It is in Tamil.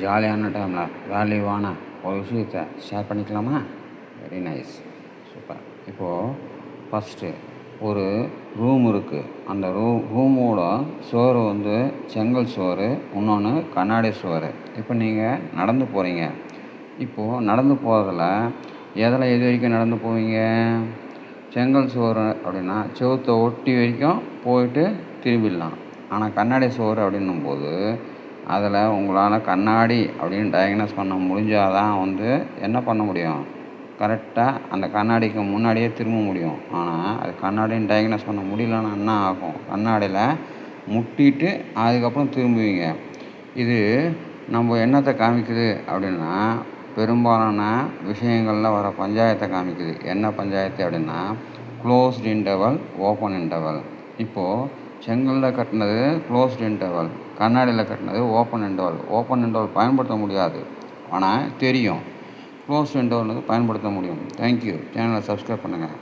ஜாலியான டைமில் வேல்யூவான ஒரு விஷயத்தை ஷேர் பண்ணிக்கலாமா? வெரி நைஸ் சூப்பர் இப்போது ஃபஸ்ட்டு ஒரு ரூம் இருக்குது அந்த ரூம் ரூமோட சோறு வந்து செங்கல் சோறு இன்னொன்று கண்ணாடி சோறு. இப்போ நீங்கள் நடந்து போகிறீங்க இப்போது நடந்து போகிறதுல எதில் எது வரைக்கும் நடந்து போவீங்க? செங்கல் சோறு அப்படின்னா செவத்தை ஒட்டி வரைக்கும் போயிட்டு திரும்பிடலாம். ஆனால் கண்ணாடி ஷோரு அப்படின்னும் போது அதில் உங்களால் கண்ணாடி அப்படின்னு டயக்னஸ் பண்ண முடிஞ்சால் தான் வந்து என்ன பண்ண முடியும்? கரெக்டாக அந்த கண்ணாடிக்கு முன்னாடியே திரும்ப முடியும். ஆனால் அது கண்ணாடின்னு டயக்னஸ் பண்ண முடியலன்னா என்ன ஆகும்? கண்ணாடியில் முட்டிட்டு அதுக்கப்புறம் திரும்புவீங்க. இது நம்ம என்னத்தை காமிக்குது அப்படின்னா பெரும்பாலான விஷயங்களில் வர பஞ்சாயத்தை காமிக்குது. என்ன பஞ்சாயத்து அப்படின்னா க்ளோஸ்ட் இன்டர்வல் ஓப்பன் இன்டர்வல் இப்போது செங்கலில் கட்டினது க்ளோஸ்ட் இன்டர்வல் கண்ணாடியில் கட்டினது ஓப்பன் இன்டர்வல் ஓப்பன் இன்டர்வல் பயன்படுத்த முடியாது. ஆனால் தெரியும். க்ளோஸ் இன்டர்வல் பயன்படுத்த முடியும். தேங்க்யூ சேனலை சப்ஸ்கிரைப் பண்ணுங்கள்